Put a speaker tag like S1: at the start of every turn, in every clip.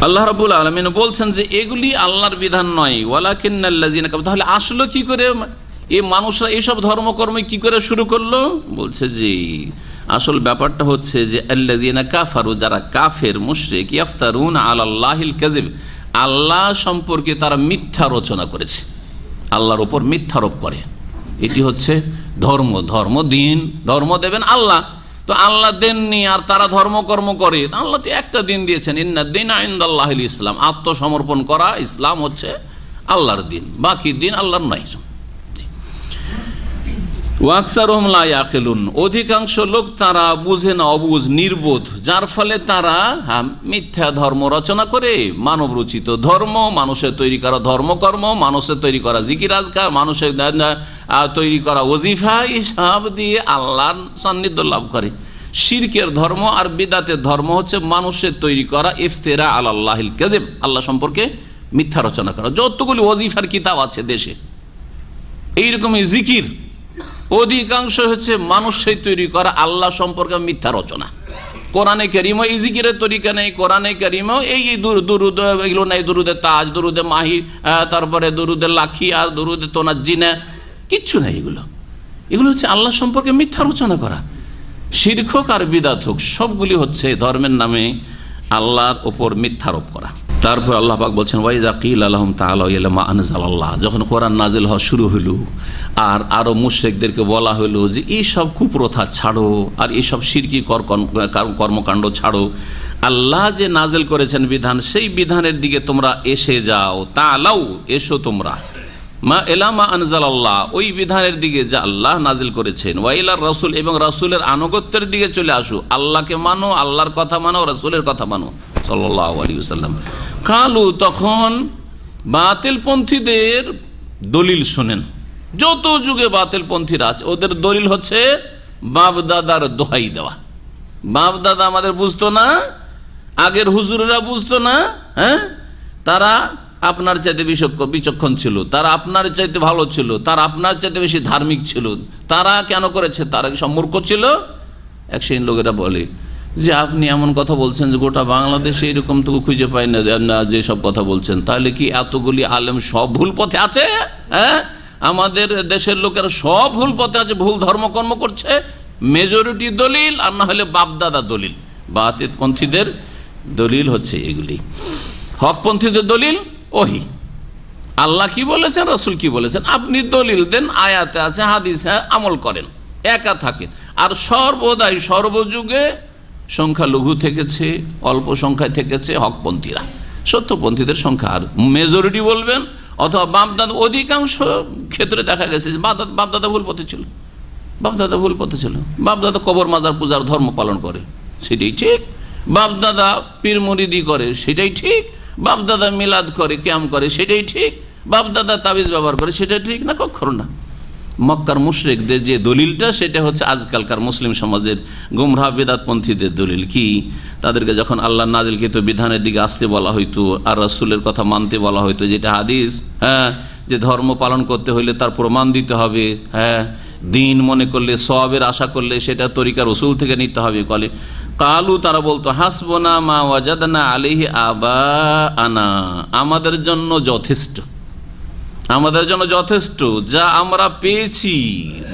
S1: আল্লাহ রাবুল আলমিন বলছেন যে এগুলি আল্লাহর বিধান নয়। ওয়ালাকিন্নাল্লাজিনা কাফারু। তাহলে আসলো কি করে? এই মানুষরা এইসব ধর্মকর্ম কি করে শুরু করল? বলছে যে আসল ব্যাপারটা হচ্ছে যে আল্লাজিনা কাফারু, যারা কাফের, মুশরিক, ইয়াফতারুন আলাল্লাহিল কাযিব, আল্লাহ সম্পর্কে তারা মিথ্যা রচনা করেছে। আল্লাহর ওপর মিথ্যারোপ করে। এটি হচ্ছে ধর্ম ধর্ম দিন, ধর্ম দেবেন আল্লাহ। তো আল্লাহ দেননি আর তারা ধর্মকর্ম করে। আল্লাহ তো একটা দিন দিয়েছেন, ইন্না দিন আইন্দাল্লাহ ইসলাম। আত্মসমর্পণ করা ইসলাম হচ্ছে আল্লাহর দিন, বাকি দিন আল্লাহর নয় ওয়াকসারহমলায়াকেলুন অধিকাংশ লোক তারা বুঝে না, অবুঝ, নির্বোধ, যার ফলে তারা মিথ্যা ধর্ম রচনা করে। মানব রচিত ধর্ম মানুষের তৈরি করা ধর্মকর্ম মানুষের তৈরি করা জিকির আজকার মানুষের তৈরি করা ওজিফা এসব দিয়ে আল্লাহর সান্নিধ্য লাভ করে। শিরকের ধর্ম আর বিদাতের ধর্ম হচ্ছে মানুষের তৈরি করা ইফতেরা আল্লাহিল কেদেব আল্লাহ সম্পর্কে মিথ্যা রচনা করা। যতগুলি ওজিফার কিতাব আছে দেশে, এইরকমই জিকির অধিকাংশ হচ্ছে মানুষের তৈরি করা আল্লাহ সম্পর্কে মিথ্যা রচনা। কোরআনে কেরিমও এই জিকিরের তরিকা নেই, কোরআনে কেরিমও এই এই দুর দুরুদ, এগুলো নেই, দুরুদে তাজ, দুরুদে মাহি তারপরে দুরুদে লাখি আর দুরুদে তোনার জিনা কিচ্ছু নেই এগুলো। এগুলো হচ্ছে আল্লাহ সম্পর্কে মিথ্যা রচনা করা। শির্ক হোক আর বিদাত হোক, সবগুলি হচ্ছে ধর্মের নামে আল্লাহর ওপর মিথ্যারোপ করা। তারপর আল্লাহ পাক বলছেন ওয়াইজা কিল আলহম তাহমা আনজাল আল্লাহ যখন কোরআন নাজিল হওয়া শুরু হইল, আর আরও মুশ্রেকদেরকে বলা হইল যে এইসব কুপ্রথা ছাড়ো, আর এইসব সিরকি কর- কর্মকাণ্ড ছাড়ো। আল্লাহ যে নাজেল করেছেন বিধান, সেই বিধানের দিকে তোমরা এসে যাও তা আলাও এসো তোমরা। মা এলামা আনজাল আল্লাহ ওই বিধানের দিকে যা আল্লাহ নাজিল করেছেন। ওয়াইলার রসুল, এবং রাসুলের আনুগত্যের দিকে চলে আসো। আল্লাহকে মানো, আল্লাহর কথা মানো, রসুলের কথা মানো। সাল্লাহ আলী সাল্লাম কালু তখন বাতিলপন্থীদের দলিল শোনেন। যত যুগে বাতিলপন্থীরা আছে, ওদের দলিল হচ্ছে বাপদাদার দোহাই দেওয়া। বাপদাদা আমাদের বুঝতো না, আগের হুজুরেরা বুঝতো না হ্যাঁ? তারা আপনার চাইতে বিচক্ষ বিচক্ষণ ছিল, তারা আপনার চাইতে ভালো ছিল, তারা আপনার চাইতে বেশি ধার্মিক ছিল। তারা কেন করেছে? তারা কি সব মূর্খ ছিল? এক সেই লোকেরা বলে যে আপনি এমন কথা বলছেন যে গোটা বাংলাদেশে এরকম তো খুঁজে পাই না, যে সব কথা বলছেন। তাহলে কি এতগুলি আলেম সব ভুল পথে আছে? হ্যাঁ? আমাদের দেশের লোকেরা সব ভুল পথে আছে, ভুল ধর্মকর্ম করছে। মেজরিটি দলিল আর না হলে বাপদাদা দলিল। বাতিতপন্থীদের দলিল হচ্ছে এগুলি। হকপন্থীদের দলিল, ওহি। আল্লাহ কি বলেছেন, রসুল কি বলেছেন? আপনি দলিল দেন, আয়াতে আছে, হাদিসে আমল করেন, একা থাকেন। আর সর্বদাই সর্বযুগে সংখ্যালঘু থেকেছে, অল্প সংখ্যায় থেকেছে হকপন্থীরা। সত্যপন্থীদের সংখ্যা আর মেজরিটি বলবেন, অথবা বাপদাদা, অধিকাংশ ক্ষেত্রে দেখা গেছে বাপদাদা বাপদাদা ভুল পথে ছিল। বাপদাদা ভুল পথে ছিল। বাপদাদা কবর মাজার পূজার ধর্ম পালন করে, সেটাই ঠিক। বাপদাদা পীর মুরিদি করে, সেটাই ঠিক। বাপদাদা মিলাদ করে, ক্যাম করে, সেটাই ঠিক। বাপদাদা তাবিজ ব্যবহার করে, সেটাই ঠিক না কখনো না। মক্কার মুশরিকদের যে দলিলটা, সেটা হচ্ছে আজকালকার মুসলিম সমাজের গুমরাহ বেদাতপন্থীদের দলিল। কি? তাদেরকে যখন আল্লাহ নাজিলকৃত বিধানের দিকে আসতে বলা হইতো, আর রাসূলের কথা মানতে বলা হইতো, যেটা হাদিস হ্যাঁ যে ধর্ম পালন করতে হইলে তার প্রমাণ দিতে হবে হ্যাঁ দিন মনে করলে সবের আশা করলে, সেটা তরিকার রসুল থেকে নিতে হবে। কলে, কালু, তারা বলতো, হাসবোনা মা ওয়াজাদানা আলিহি আবা আনা আমাদের জন্য যথেষ্ট। আমাদের জন্য যথেষ্ট, যা আমরা পেয়েছি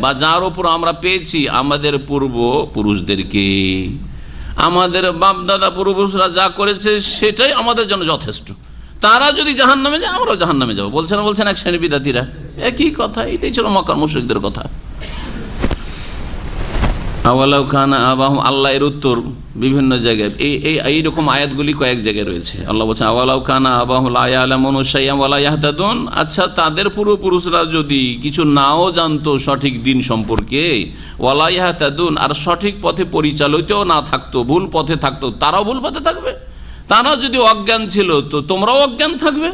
S1: বা যার উপর আমরা পেয়েছি, আমাদের পূর্ব পুরুষদেরকে আমাদের বাপদাদা পূর্বপুরুষরা যা করেছে, সেটাই আমাদের জন্য যথেষ্ট। তারা যদি জাহান নামে যায়, আমরাও জাহান নামে যাব বলছেন বলছেন এক শ্রেণি বিদ্যার্থীরা। একই কথা, এটাই ছিল মক্কার মুশ্রিকদের কথা। আওয়ালাউ খান আবাহ আল্লাহ এর উত্তর বিভিন্ন জায়গায়। এই এই এইরকম আয়াতগুলি কয়েক জায়গায় রয়েছে। আল্লাহ বলছেন, আওয়ালাউ খানা আবাহুল আয়ালামনুসাইয়াম আচ্ছা তাদের পূর্বপুরুষরা যদি কিছু নাও জানতো সঠিক দিন সম্পর্কে ওয়ালাইহাতাদুন আর সঠিক পথে পরিচালিতও না থাকতো, ভুল পথে থাকতো, তারাও ভুল পথে থাকবে। তারা যদি অজ্ঞান ছিল, তো তোমরাও অজ্ঞান থাকবে।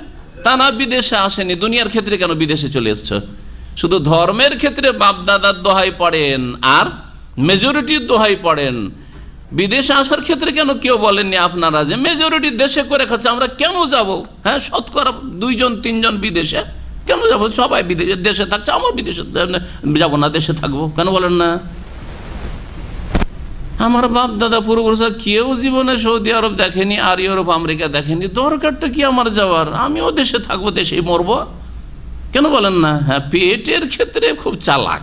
S1: তারা বিদেশে আসেনি, দুনিয়ার ক্ষেত্রে কেন বিদেশে চলে এসছো? শুধু ধর্মের ক্ষেত্রে বাপদাদার দোহাই পড়েন, আর মেজরিটির দোহাই পড়েন। বিদেশে আসার ক্ষেত্রে কেন কেউ বলেননি আপনারা যে মেজরিটি দেশে করে খাচ্ছে, আমরা কেন যাব? হ্যাঁ শতকরা দুইজন, তিনজন বিদেশে কেন যাব? সবাই বিদেশে, দেশে থাকছে, আমার বিদেশে, যাব না, দেশে থাকব। কেন বলেন না? আমার বাপ দাদা পূর্বপুরুষরা কেউ জীবনে সৌদি আরব দেখেনি, আর ইউরোপ, আমেরিকা দেখেনি। দরকারটা কি আমার যাওয়ার? আমিও দেশে থাকব, দেশেই মরবো? কেন বলেন না? হ্যাঁ পেটের ক্ষেত্রে খুব চালাক।